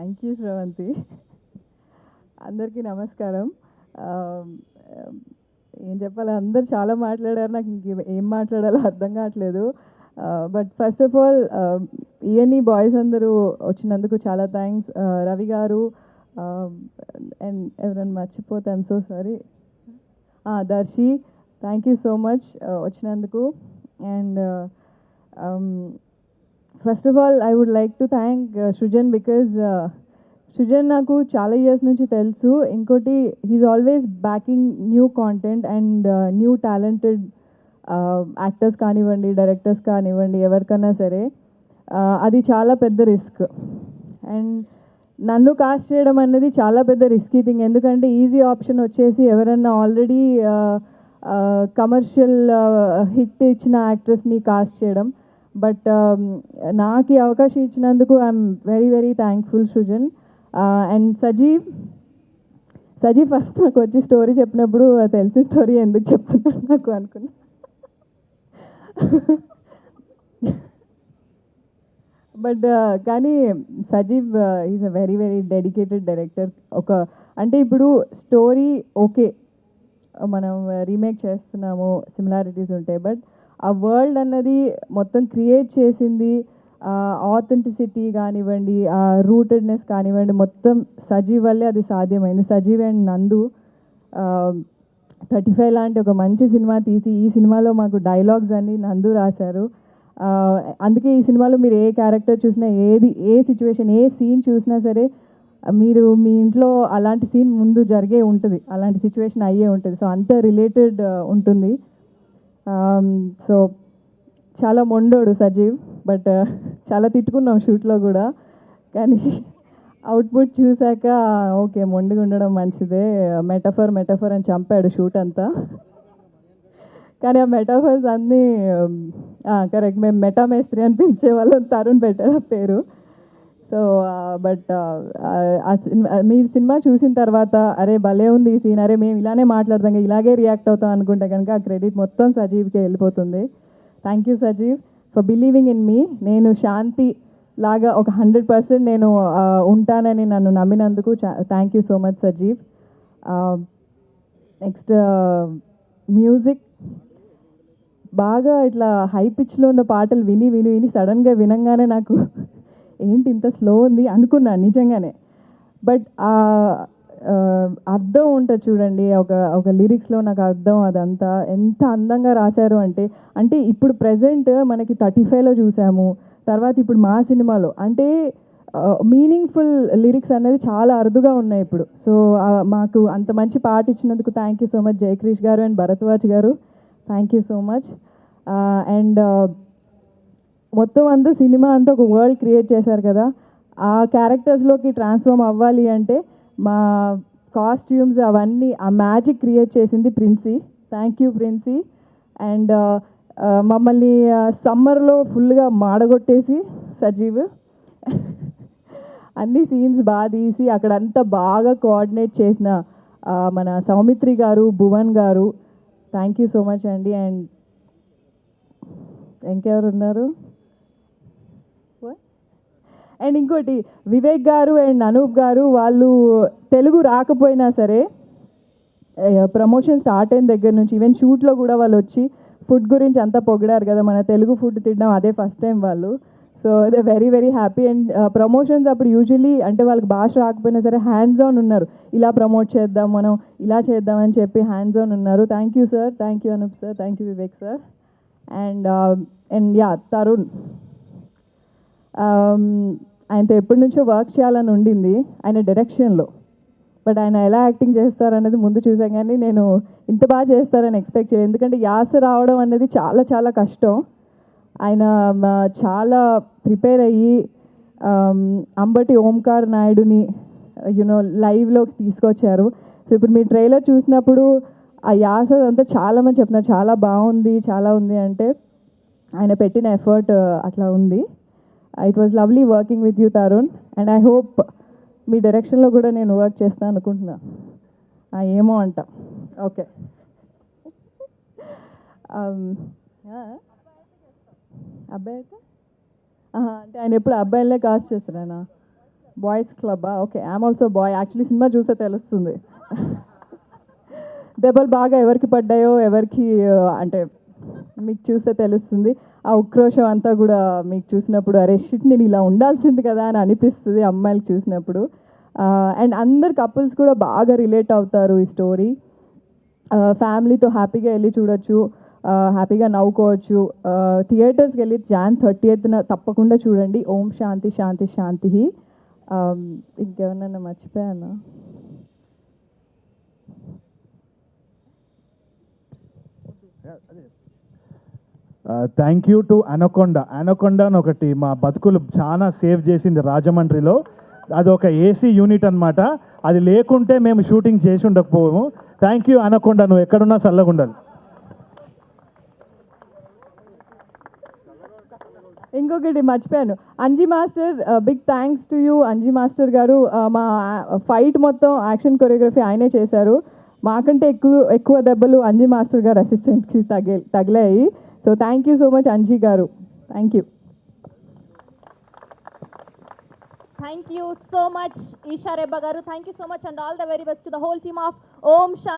Thank you Shravanthi అందరికీ నమస్కారం. ఏం చెప్పాలి అందరు చాలా మాట్లాడారు. నాకు ఇంక ఏం మాట్లాడాలో అర్థం కావట్లేదు. But first of all E N E boys అందరూ వచ్చినందుకు చాలా థ్యాంక్స్ రవి గారు అండ్ ఎవరైనా మర్చిపోతే I'm so sorry Darshi thank you so much వచ్చినందుకు. And first of all I would like to thank Srujan because Srujan నాకు చాలా ఇయర్స్ నుంచి తెలుసు. ఇంకోటి he's always backing new content and new talented actors కానివ్వండి directors కానివ్వండి ఎవరికైనా సరే uh, అది చాలా పెద్ద రిస్క్ అండ్ నన్ను కాస్ట్ చేయడం అనేది చాలా పెద్ద రిస్కీ థింగ్ ఎందుకంటే ఈజీ ఆప్షన్ వచ్చేసి ఎవరైనా ఆల్రెడీ కమర్షియల్ హిట్ ఇచ్చిన యాక్ట్రెస్ని కాస్ట్ చేయడం. బట్ నాకు ఈ అవకాశం ఇచ్చినందుకు I'm very very thankful Srujan and Sajeev Sajeev first నాకు వచ్చి స్టోరీ చెప్పినప్పుడు తెలిసిన స్టోరీ ఎందుకు చెప్తున్నాను నాకు? అనుకున్నా. బట్ uh, కానీ Sajeev is a very very dedicated director ఒక అంటే ఇప్పుడు స్టోరీ ఓకే మనం రీమేక్ చేస్తున్నాము సిమిలారిటీస్ ఉంటాయి బట్ ఆ వరల్డ్ అన్నది మొత్తం క్రియేట్ చేసింది ఆథెంటిసిటీ కానివ్వండి ఆ రూటెడ్నెస్ కానివ్వండి మొత్తం సజీవ్ వల్లే అది సాధ్యమైంది. Sajeev and Nandu thirty five లాంటి ఒక మంచి సినిమా తీసి ఈ సినిమాలో మాకు డైలాగ్స్ అన్ని నందు రాశారు. అందుకే ఈ సినిమాలో మీరు ఏ క్యారెక్టర్ చూసినా ఏది ఏ సిచ్యువేషన్ ఏ సీన్ చూసినా సరే మీరు మీ ఇంట్లో అలాంటి సీన్ ముందు జరిగే ఉంటుంది. అలాంటి సిచ్యువేషన్ అయ్యే ఉంటుంది. సో అంత రిలేటెడ్ ఉంటుంది. Um, సో చాలా మొండోడు సజీవ్ బట్ uh, చాలా తిట్టుకున్నాం షూట్లో కూడా. కానీ అవుట్పుట్ చూశాక ఓకే మొండిగా ఉండడం మంచిదే మెటఫర్ మెటఫర్ అని చంపాడు షూట్ అంతా. కానీ ఆ మెటాఫర్స్ అన్నీ um, కరెక్ట్ మేము మెటామేస్త్రి అని పిలిచే వాళ్ళం తరుణ్ పెట్టారు ఆ పేరు. సో బట్ మీరు సినిమా చూసిన తర్వాత అరే భలే ఉంది ఈ సీన్ అరే మేము ఇలానే మాట్లాడదాం ఇలాగే రియాక్ట్ అవుతాం అనుకుంటే కనుక ఆ క్రెడిట్ మొత్తం సజీవ్కే వెళ్ళిపోతుంది. Thank you Sajeev for believing in me నేను శాంతి లాగా ఒక హండ్రెడ్ పర్సెంట్ నేను ఉంటానని నన్ను నమ్మినందుకు thank you so much Sajeev. Next music బాగా ఇట్లా హై పిచ్లో ఉన్న పాటలు విని విని విని సడన్గా వినంగానే నాకు ఏంటి ఇంత స్లో ఉంది అనుకున్నాను నిజంగానే. బట్ ఆ అర్థం ఉంటుంది చూడండి ఒక ఒక లిరిక్స్లో నాకు అర్థం అదంతా ఎంత అందంగా రాశారు అంటే అంటే ఇప్పుడు ప్రజెంట్ మనకి థర్టీ ఫైవ్లో చూసాము తర్వాత ఇప్పుడు మా సినిమాలో అంటే మీనింగ్ఫుల్ లిరిక్స్ అనేది చాలా అరుదుగా ఉన్నాయి ఇప్పుడు. సో మాకు అంత మంచి పాట ఇచ్చినందుకు thank you so much Jayakrish garu and Bharadwaj garu. Thank you so much and మొత్తం అంతా సినిమా అంతా ఒక వరల్డ్ క్రియేట్ చేశారు కదా. ఆ క్యారెక్టర్స్లోకి ట్రాన్స్ఫార్మ్ అవ్వాలి అంటే మా కాస్ట్యూమ్స్ అవన్నీ ఆ మ్యాజిక్ క్రియేట్ చేసింది Princy thank you Princy and మమ్మల్ని uh, సమ్మర్లో ఫుల్గా మాడగొట్టేసి సజీవ్. అన్ని సీన్స్ బాగా తీసి అక్కడంతా బాగా కోఆర్డినేట్ చేసిన మన Soumithri garu Bhuvan garu. Thank you so much అండి. అండ్ ఇంకెవరు ఉన్నారు అండ్ ఇంకోటి వివేక్ గారు అండ్ అనూప్ గారు వాళ్ళు తెలుగు రాకపోయినా సరే ప్రమోషన్ స్టార్ట్ అయిన దగ్గర నుంచి ఈవెన్ షూట్లో కూడా వాళ్ళు వచ్చి ఫుడ్ గురించి అంతా పొగిడారు కదా మన తెలుగు ఫుడ్ తినడం అదే ఫస్ట్ టైం వాళ్ళు. So they very very happy and promotions అప్పుడు యూజువలీ అంటే వాళ్ళకి భాష రాకపోయినా సరే హ్యాండ్స్ ఆన్ ఉన్నారు. ఇలా ప్రమోట్ చేద్దాం మనం ఇలా చేద్దాం అని చెప్పి హ్యాండ్స్ ఆన్ ఉన్నారు. Thank you sir thank you Anoop sir thank you Vivek sir and and ya Tarun ఆయనతో ఎప్పటి నుంచో వర్క్ చేయాలని ఉండింది ఆయన డైరెక్షన్లో బట్ ఆయన ఎలా యాక్టింగ్ చేస్తారనేది ముందు చూసాం కానీ నేను ఇంత బాగా చేస్తారని ఎక్స్పెక్ట్ చేయలేదు. ఎందుకంటే యాస రావడం అనేది చాలా చాలా కష్టం. ఆయన చాలా ప్రిపేర్ అయ్యి అంబటి ఓంకార్ నాయుడుని యునో లైవ్లోకి తీసుకొచ్చారు. సో ఇప్పుడు మీ ట్రైలర్ చూసినప్పుడు ఆ యాస అంతా చాలా మంది చెప్తున్నారు. చాలా బాగుంది చాలా ఉంది అంటే ఆయన పెట్టిన ఎఫర్ట్ అట్లా ఉంది. It was lovely working with you Tarun and I hope me డైరెక్షన్లో కూడా నేను వర్క్ చేస్తాను అనుకుంటున్నా. ఆ, ఏమో అంట. ఓకే um, అబ్బాయి అయితే అంటే ఆయన ఎప్పుడు అబ్బాయిలే కాస్ట్ చేస్తారా boys క్లబ్బా okay I'm also boy actually cinema చూస్తే తెలుస్తుంది. దెబ్బలు బాగా ఎవరికి పడ్డాయో ఎవరికి అంటే మీకు చూస్తే తెలుస్తుంది. ఆ ఉక్రోషం అంతా కూడా మీకు చూసినప్పుడు అరే షిట్ నేను ఇలా ఉండాల్సింది కదా అని అనిపిస్తుంది అమ్మాయిలు చూసినప్పుడు. అండ్ అందరు కపుల్స్ కూడా బాగా రిలేట్ అవుతారు ఈ స్టోరీ ఫ్యామిలీతో హ్యాపీగా వెళ్ళి చూడొచ్చు హ్యాపీగా నవ్వుకోవచ్చు. థియేటర్స్కి వెళ్ళి జాన్ థర్టీ ఎయిత్న తప్పకుండా చూడండి. ఓం శాంతి శాంతి శాంతి. ఇంకేమన్నా మర్చిపోయానా? Thank you to anaconda anaconda అని ఒకటి మా బతుకులు చాలా సేవ్ చేసింది రాజమండ్రిలో. అది ఒక ఏసీ యూనిట్ అనమాట అది లేకుంటే మేము షూటింగ్ చేసి ఉండకపోము థ్యాంక్ యూ అనకొండ నువ్వు ఎక్కడున్నా చల్లగా ఉండాలి. ఇంకొకటి మర్చిపోయాను. Anji master big thanks to you Anji master garu. మా ఫైట్ మొత్తం యాక్షన్ కొరియోగ్రఫీ ఆయనే చేశారు. మాకంటే ఎక్కువ ఎక్కువ దెబ్బలు అంజీ మాస్టర్ గారు అసిస్టెంట్కి తగి తగిలాయి. So thank you so much Anji garu thank you Thank you so much, Isha Rebba garu. Thank you so much, and all the very best to the whole team of Om Shanti.